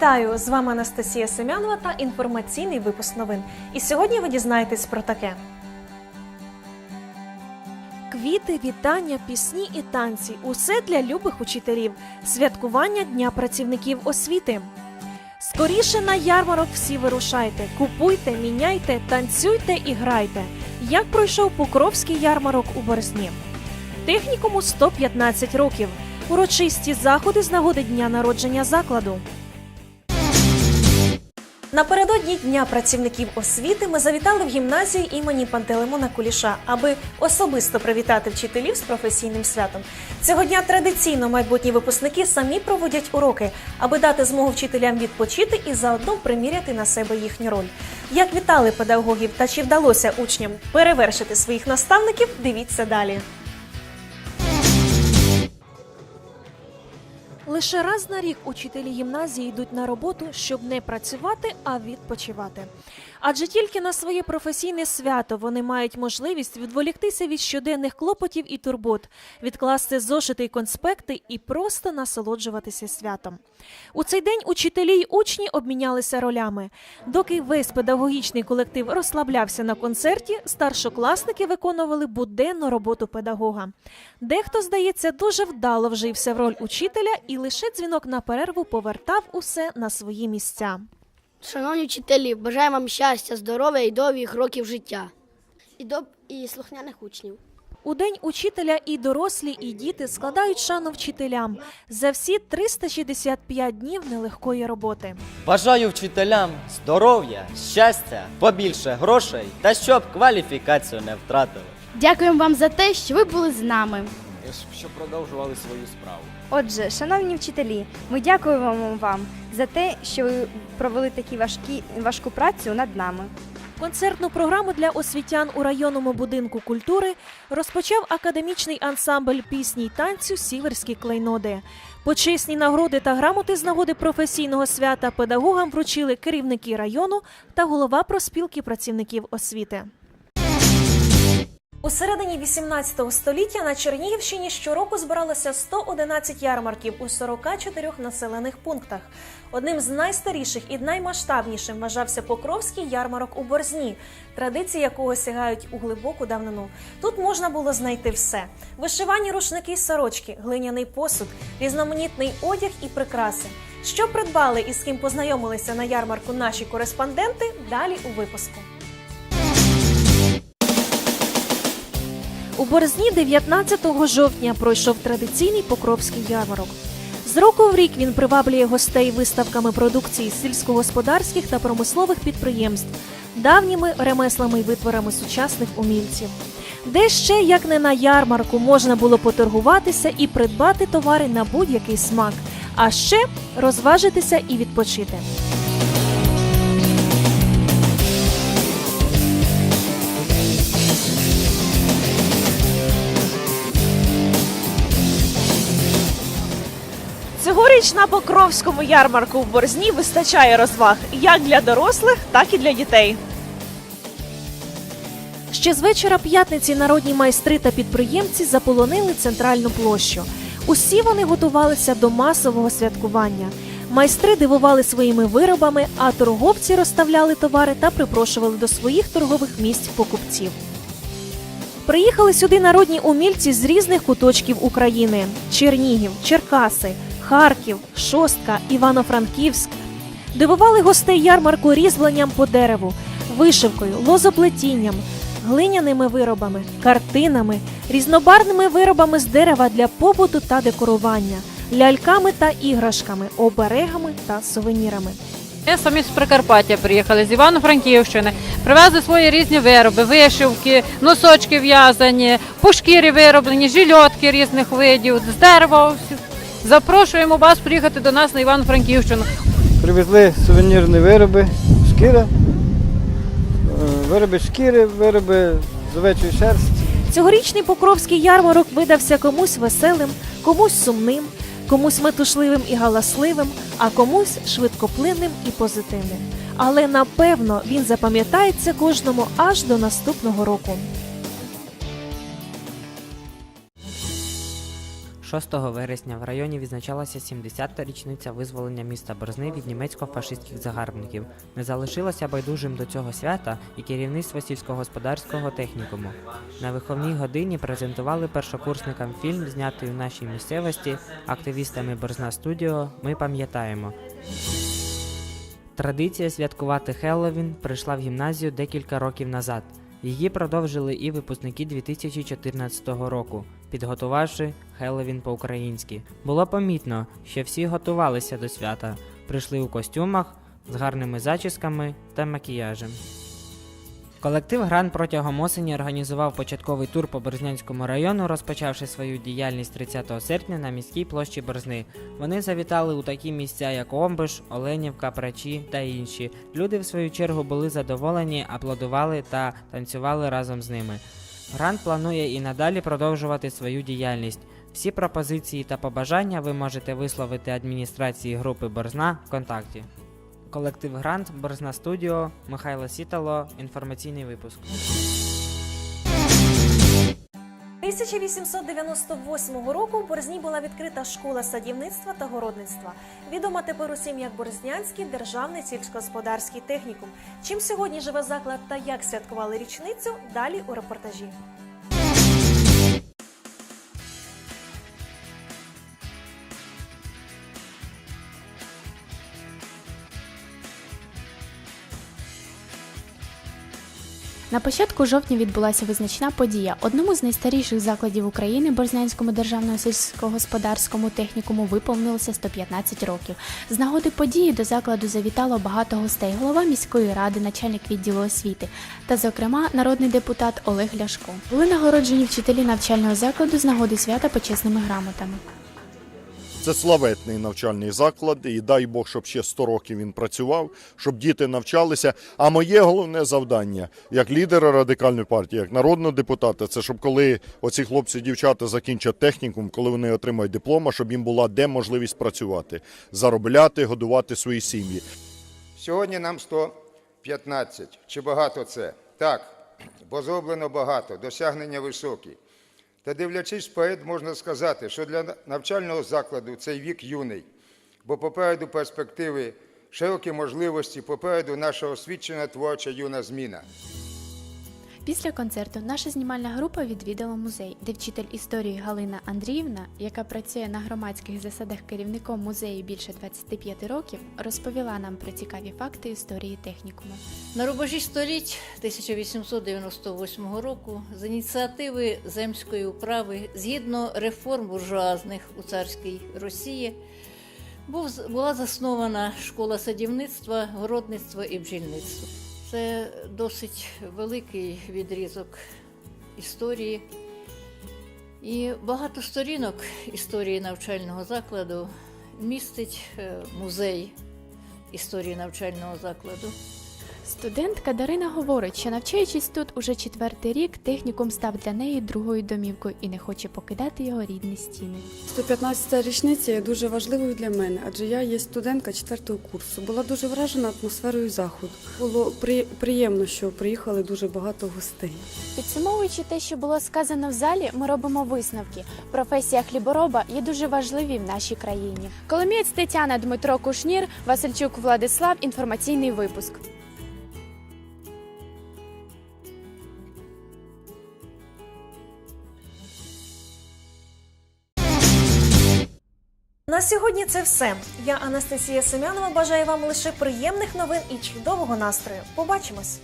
Вітаю! З вами Анастасія Семянова та інформаційний випуск новин. І сьогодні ви дізнаєтесь про таке. Квіти, вітання, пісні і танці усе для любих учителів. Святкування Дня працівників освіти. Скоріше на ярмарок всі вирушайте. Купуйте, міняйте, танцюйте і грайте. Як пройшов Покровський ярмарок у Борзні? Технікуму 115 років. Урочисті заходи з нагоди дня народження закладу. Напередодні Дня працівників освіти ми завітали в гімназію імені Пантелеймона Куліша, аби особисто привітати вчителів з професійним святом. Цього дня традиційно майбутні випускники самі проводять уроки, аби дати змогу вчителям відпочити і заодно приміряти на себе їхню роль. Як вітали педагогів та чи вдалося учням перевершити своїх наставників, дивіться далі. Лише раз на рік учителі гімназії йдуть на роботу, щоб не працювати, а відпочивати. Адже тільки на своє професійне свято вони мають можливість відволіктися від щоденних клопотів і турбот, відкласти зошити й конспекти і просто насолоджуватися святом. У цей день учителі й учні обмінялися ролями. Доки весь педагогічний колектив розслаблявся на концерті, старшокласники виконували буденну роботу педагога. Дехто, здається, дуже вдало вжився в роль учителя і лише дзвінок на перерву повертав усе на свої місця. Шановні вчителі, бажаю вам щастя, здоров'я і довгих років життя. І, доб... і слухняних учнів. У день учителя і дорослі, і діти складають шану вчителям за всі 365 днів нелегкої роботи. Бажаю вчителям здоров'я, щастя, побільше грошей та щоб кваліфікацію не втратили. Дякуємо вам за те, що ви були з нами. щоб продовжували свою справу. Отже, шановні вчителі, ми дякуємо вам за те, що ви провели такі важкі важку працю над нами. Концертну програму для освітян у районному будинку культури розпочав академічний ансамбль пісні й танцю Сіверські клейноди. Почесні нагороди та грамоти з нагоди професійного свята педагогам вручили керівники району та голова проспілки працівників освіти. У середині 18 століття на Чернігівщині щороку збиралося 111 ярмарків у 44 населених пунктах. Одним з найстаріших і наймасштабнішим вважався Покровський ярмарок у Борзні, традиції якого сягають у глибоку давнину. Тут можна було знайти все: вишивані рушники й сорочки, глиняний посуд, різноманітний одяг і прикраси. Що придбали і з ким познайомилися на ярмарку наші кореспонденти, далі у випуску. У Борзні 19 жовтня пройшов традиційний Покровський ярмарок. З року в рік він приваблює гостей виставками продукції сільськогосподарських та промислових підприємств, давніми ремеслами й витворами сучасних умільців. Де ще, як не на ярмарку, можна було поторгуватися і придбати товари на будь-який смак, а ще розважитися і відпочити. Цьогоріч на Покровському ярмарку в Борзні вистачає розваг як для дорослих, так і для дітей. Ще з вечора п'ятниці народні майстри та підприємці заполонили центральну площу. Усі вони готувалися до масового святкування. Майстри дивували своїми виробами, а торговці розставляли товари та припрошували до своїх торгових місць покупців. Приїхали сюди народні умільці з різних куточків України: Чернігів, Черкаси, Харків, Шостка, Івано-Франківськ. Дивували гостей ярмарку різьбленням по дереву, вишивкою, лозоплетінням, глиняними виробами, картинами, різнобарвними виробами з дерева для побуту та декорування, ляльками та іграшками, оберегами та сувенірами. Ми самі з Прикарпаття приїхали з Івано-Франківщини, привезли свої різні вироби, вишивки, носочки в'язані, по шкірі вироблені, жильотки різних видів, з дерева. Запрошуємо вас приїхати до нас на Івано-Франківщину. Привезли сувенірні вироби, шкіра, е, вироби шкіри, вироби з овечої шерсті. Цьогорічний Покровський ярмарок видався комусь веселим, комусь сумним, комусь метушливим і галасливим, а комусь швидкоплинним і позитивним. Але напевно він запам'ятається кожному аж до наступного року. 6 вересня в районі відзначалася 70-та річниця визволення міста Борзни від німецько-фашистських загарбників. Не залишилося байдужим до цього свята і керівництво сільськогосподарського технікуму. На виховній годині презентували першокурсникам фільм, знятий у нашій місцевості активістами Борзна Студіо. Ми пам'ятаємо. Традиція святкувати Хеллоуін прийшла в гімназію декілька років назад. Її продовжили і випускники 2014 року, підготувавши Хеллоуін по-українськи. Було помітно, що всі готувалися до свята, прийшли у костюмах з гарними зачісками та макіяжем. Колектив Гран протягом осені організував початковий тур по Борзнянському району, розпочавши свою діяльність 30 серпня на міській площі Борзни. Вони завітали у такі місця, як Омбиш, Оленівка, Прачі та інші. Люди, в свою чергу, були задоволені, аплодували та танцювали разом з ними. Грант планує і надалі продовжувати свою діяльність. Всі пропозиції та побажання ви можете висловити адміністрації групи Борзна ВКонтакті. Колектив Грант, Борзна Студіо, Михайло Сітало, інформаційний випуск. 1898 року в Борзні була відкрита школа садівництва та городництва. Відома тепер усім як Борзнянський державний сільськогосподарський технікум. Чим сьогодні живе заклад та як святкували річницю? Далі у репортажі. На початку жовтня відбулася визначна подія. Одному з найстаріших закладів України Борзнянському державному сільськогосподарському технікуму виповнилося 115 років. З нагоди події до закладу завітало багато гостей. Голова міської ради, начальник відділу освіти та, зокрема, народний депутат Олег Ляшко. Були нагороджені вчителі навчального закладу з нагоди свята почесними грамотами. Це славетний навчальний заклад, і дай Бог, щоб ще 100 років він працював, щоб діти навчалися. А моє головне завдання як лідера радикальної партії, як народного депутата, це щоб коли оці хлопці, дівчата закінчать технікум, коли вони отримають диплома, щоб їм була де можливість працювати, заробляти, годувати свої сім'ї. Сьогодні нам 115. Чи багато це? Так, бо зроблено багато, досягнення високі. Та дивлячись вперед, можна сказати, що для навчального закладу цей вік юний, бо попереду перспективи, широкі можливості, попереду наша освічена творча юна зміна. Після концерту наша знімальна група відвідала музей, де вчитель історії Галина Андріївна, яка працює на громадських засадах керівником музею більше 25 років, розповіла нам про цікаві факти історії технікуму. На рубежі століть 1898 року з ініціативи земської управи згідно реформ буржуазних у царській Росії був, була заснована школа садівництва, городництва і бджільництва. Це досить великий відрізок історії. І багато сторінок історії навчального закладу містить е, музей історії навчального закладу. Студентка Дарина говорить, що навчаючись тут уже четвертий рік, технікум став для неї другою домівкою і не хоче покидати його рідні стіни. 115-та річниця є дуже важливою для мене, адже я є студентка четвертого курсу. Була дуже вражена атмосферою заходу. Було при... приємно, що приїхали дуже багато гостей. Підсумовуючи те, що було сказано в залі, ми робимо висновки. Професія хлібороба є дуже важливі в нашій країні. Коломієць Тетяна Дмитро Кушнір, Васильчук Владислав. Інформаційний випуск. Сьогодні це все. Я Анастасія Семянова бажаю вам лише приємних новин і чудового настрою. Побачимось!